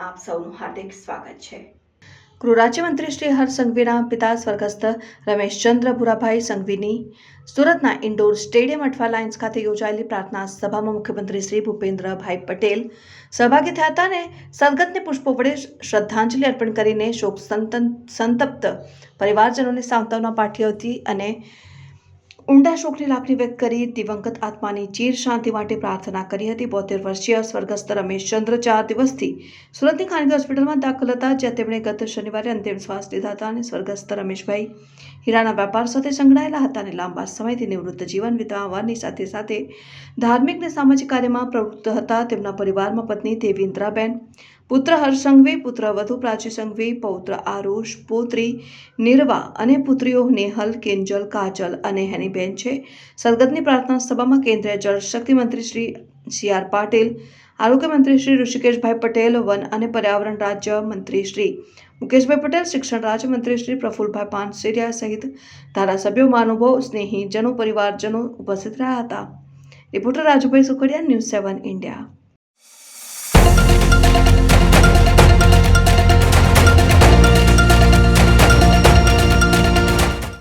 આપ સૌનું હાર્દિક સ્વાગત છે. ગૃહ રાજ્યમંત્રી શ્રી હર્ષ સંઘવીના પિતા સ્વર્ગસ્થ રમેશચંદ્ર ભુરાભાઈ સંઘવીની, સુરતના ઇન્ડોર સ્ટેડિયમ અઠવા લાઇન્સ ખાતે યોજાયેલી પ્રાર્થના સભામાં મુખ્યમંત્રી શ્રી ભૂપેન્દ્રભાઈ પટેલ સહભાગી થયા હતા અને સદગતને પુષ્પો વડે શ્રદ્ધાંજલિ અર્પણ કરીને શોક સંતપ્ત પરિવારજનોને સાંત્વના પાઠવી હતી અને ઊંડા શોકની લાગણી વ્યક્ત કરી દિવંગત આત્માની ચીર શાંતિ માટે પ્રાર્થના કરી હતી. બોતેર વર્ષીય સ્વર્ગસ્થ રમેશચંદ્ર ચાર દિવસથી સુરતની ખાનગી હોસ્પિટલમાં દાખલ હતા, જ્યાં તેમણે ગત શનિવારે અંતિમ શ્વાસ લીધા હતા અને સ્વર્ગસ્થ રમેશભાઈ હીરાના વેપાર સાથે સંકળાયેલા હતા અને લાંબા સમયથી નિવૃત્ત જીવન વિતાવવાની સાથે સાથે ધાર્મિક અને સામાજિક કાર્યમાં પ્રવૃત્ત હતા. તેમના પરિવારમાં પત્ની દેવેન્દ્રાબેન પુત્ર હર્ષ સંઘવી પુત્ર વધુ પ્રાચી સંઘવી પૌત્ર આરુષ, પુત્રી નિર્વા અને પુત્રીઓ નેહલ કેન્જલ કાજલ અને હેનીબેન છે. સદગતની પ્રાર્થના સભામાં કેન્દ્રીય જળશક્તિ મંત્રી શ્રી સી આર પાટીલ, આરોગ્ય મંત્રી શ્રી ઋષિકેશભાઈ પટેલ, વન અને પર્યાવરણ રાજ્ય મંત્રી શ્રી મુકેશભાઈ પટેલ, શિક્ષણ રાજ્યમંત્રી શ્રી પ્રફુલભાઈ પાનસેરિયા સહિત ધારાસભ્યો, મહાનુભાવ સ્નેહીજનો પરિવારજનો ઉપસ્થિત રહ્યા હતા. Reporter Rajubhai Sukhadiya, news seven India.